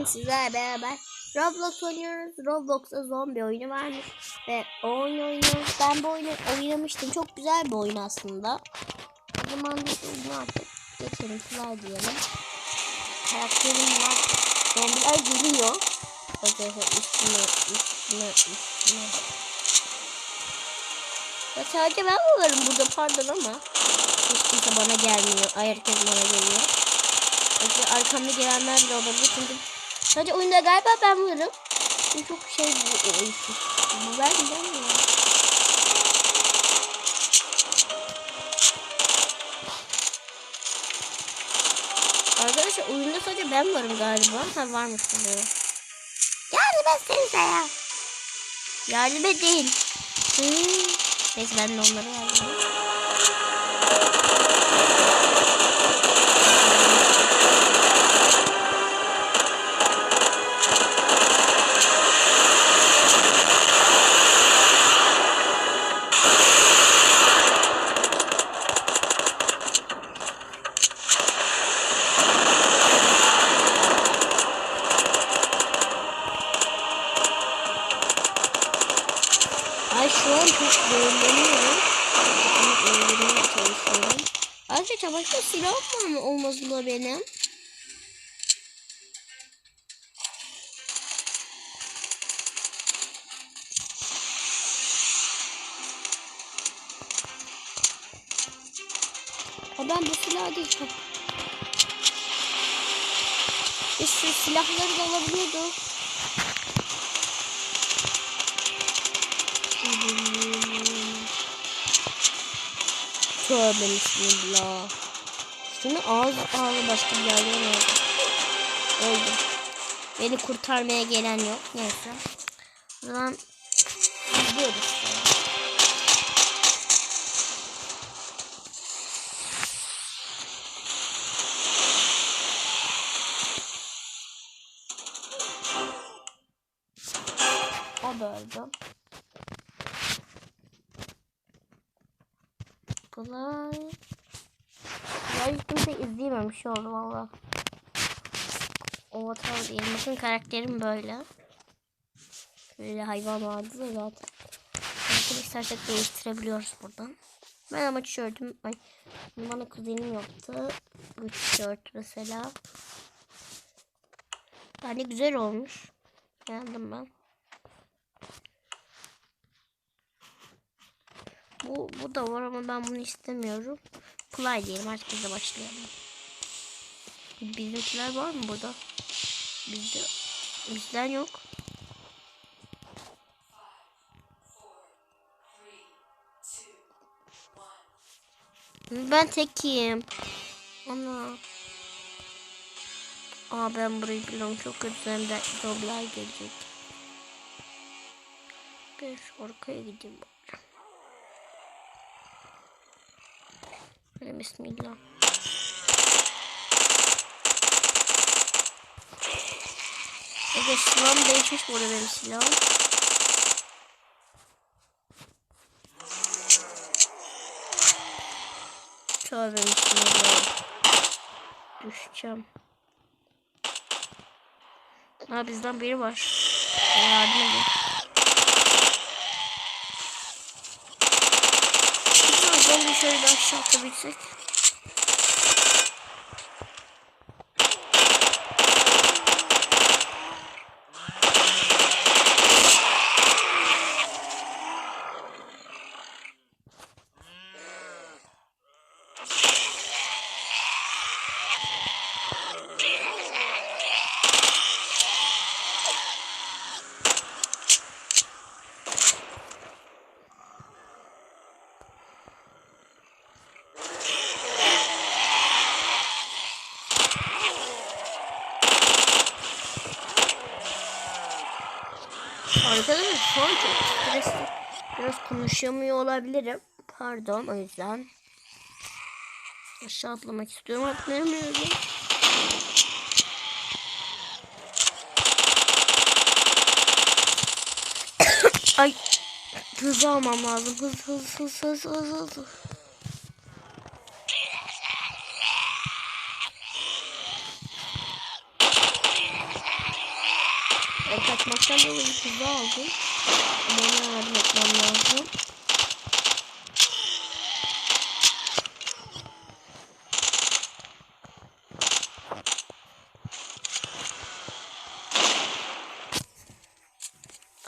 bugün sizlerle beraber Roblox oynuyoruz. Roblox'ta zombi oyunu varmış ve o oyunu oynuyoruz. Ben bu oyunu oynamıştım. Çok güzel bir oyun aslında. O zaman oyunu artık geçelim. Play diyelim. Karakterim var. Zombiler geliyor. Arkadaşlar üstüne, üstüne, üstüne. Ya sadece ben varım burada pardon ama. Hiç kimse bana gelmiyor. Herkes bana geliyor. Arkamda gelenler de olabilir çünkü sadece oyunda galiba ben varım. Bu çok şey bu oyun. Bu ben mi ya? Arkadaşlar oyunda sadece ben varım galiba. Ha varmış burada. Yardım etsenize ya. Yardım edin. Hmm. Neyse ben de onlara yardım olmazla benim? Ha ben bu silahı değil çok. Sürü silahları da alabiliyordu. Tövbe bismillah. Şunu ağız ağzı başka bir yerden aldım. Öldüm. Beni kurtarmaya gelen yok. Neyse. O zaman gidiyoruz. O. Kolay. Ya hiç kimse izleyememiş oldu valla. Avatar diyelim. Bakın karakterim böyle. Böyle hayvan vardı da zaten. Karakter istersek değiştirebiliyoruz buradan. Ben ama tişörtüm, ay bana kuzenim yaptı. Bu tişört mesela. Yani güzel olmuş. Beğendim ben. Bu, bu da var ama ben bunu istemiyorum. Play diyelim artık biz de başlayalım. Bizdekiler var mı burada? Bizde bizden yok. Ben tekiyim. Ana. Aa ben burayı biliyorum. Çok kötü hem de gelecek. Bir arkaya gideyim. Hadi bismillah. Evet silahım değişmiş bu arada benim silahım. Tövbe bismillah. Düşeceğim. Ha bizden biri var. Yardım edin. Biraz bir şöyle aşağı atabilsek. An çok stresli. Biraz konuşamıyor olabilirim. Pardon o yüzden. Aşağı atlamak istiyorum. Atlayamıyorum. Ay hızlı almam lazım. Hız hız hız hız hız hız. Ben kaçmaktan dolayı hızlı aldım. Ama ona yardım etmem lazım.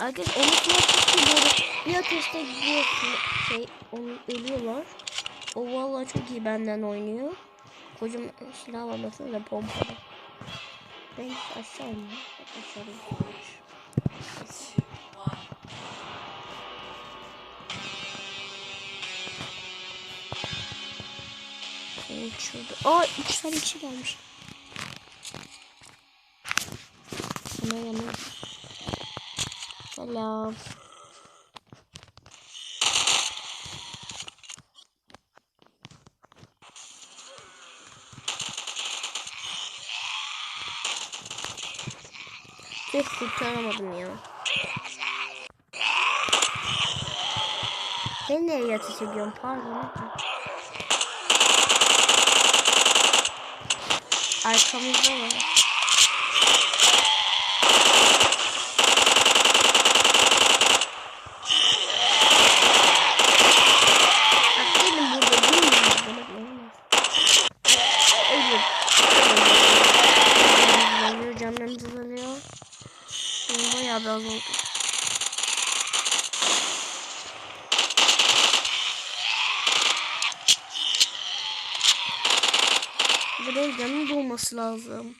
Arkadaşlar unutmak ki böyle bir ateşte gidiyor şey onu ölüyorlar. O vallahi çok iyi benden oynuyor. Kocaman silah var mesela pompalı. Ben aşağı indim. Aşağı. Evet şurada. Aa üç tane kişi gelmiş. Sana yanım. Selam. Hiç kurtaramadım ya. Ben nereye ateş ediyorum pardon. Arkamızda var. Bu benim canım dolması lazım.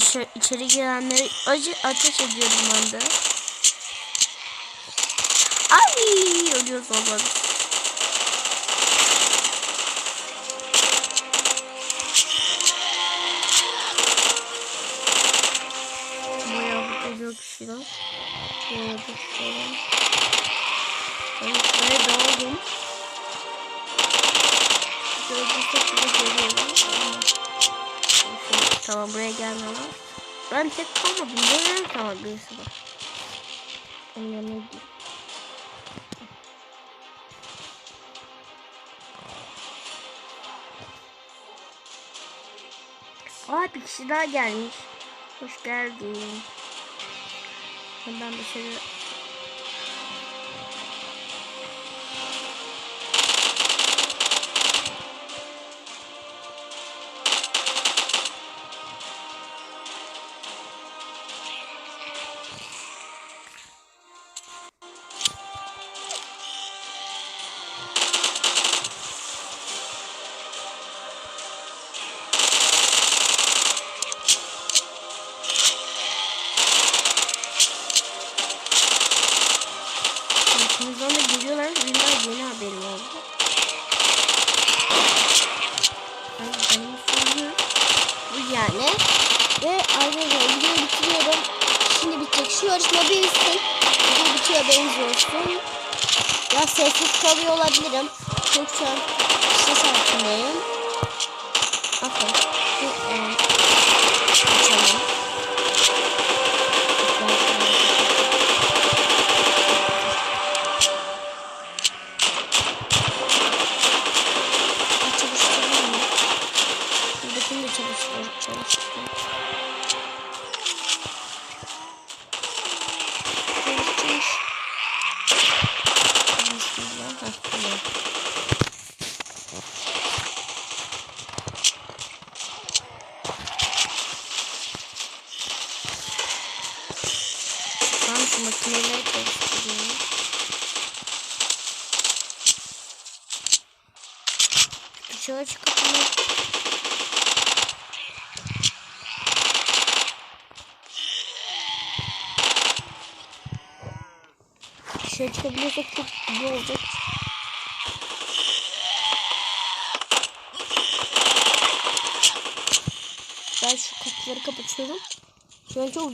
Dışarı içeri girenleri acı ateş ediyorum ben de. Ay ölüyoruz biz. Bayağı bu geliyor kişiler. Bayağı bir kişiler. Tamam buraya gelmiyorlar. Ben tek kalmadım. Böyle tamam birisi var. Onun yanına gideyim. Aa bir kişi daha gelmiş. Hoş geldin. Ben bir şey Arkamızdan da geliyorlar. Daha yeni haberim oldu. Bu yani. Ve arkadaşlar videoyu bitiriyorum. Şimdi bitecek. Şu yarışma bitsin. Video bitiyor benziyorsun. Biraz sessiz kalıyor olabilirim. Çünkü şu an altındayım. Dışarı çıkabiliyorsak çok iyi olacak. Ben şu kapıları kapatıyorum. Şu an çok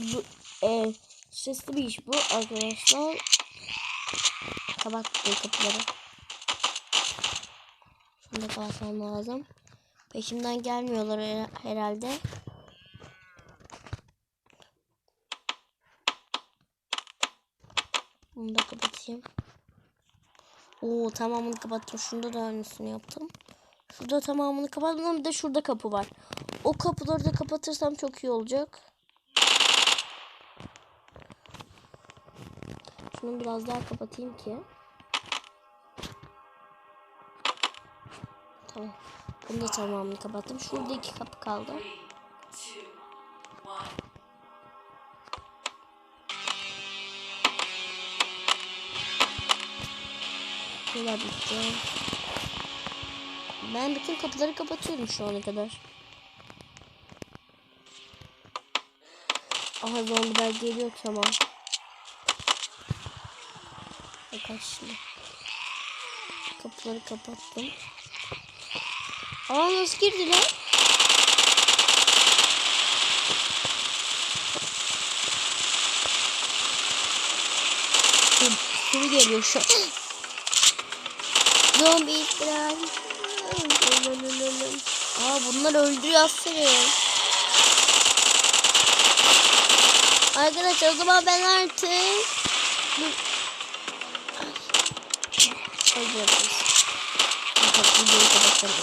e, stresli bir iş bu arkadaşlar. Kapat kapıları. Şunu da kalsam lazım. Peşimden gelmiyorlar her- herhalde. Bunu da kapatayım. Oo tamamını kapattım. Şunda da aynısını yaptım. Şurada tamamını kapattım. Bir de şurada kapı var. O kapıları da kapatırsam çok iyi olacak. Şunu biraz daha kapatayım ki. Tamam. Bunu da tamamını kapattım. Şurada iki kapı kaldı. Şurada bitti. Ben bütün kapıları kapatıyorum şu ana kadar. Aha zombiler geliyor tamam. Bakın şimdi. Kapıları kapattım. Aa nasıl girdiler? Sürü, sürü geliyor şu an. Zombi istirar. Aa bunlar öldürüyor aslında. Arkadaşlar o zaman ben artık Öldürüyoruz. Bak videoyu kapatalım.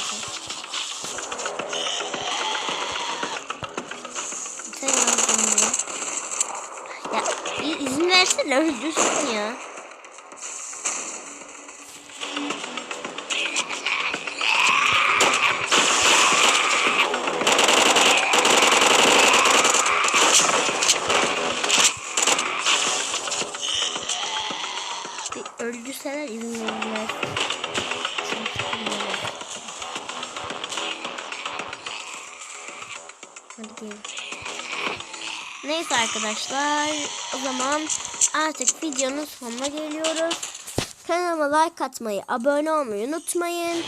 Sen yazdın ya. Ya i- izin versene öldürsün ya. Bir öldürseler izin verirler. Neyse arkadaşlar o zaman artık videonun sonuna geliyoruz. Kanalıma like atmayı, abone olmayı unutmayın.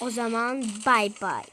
O zaman bay bay.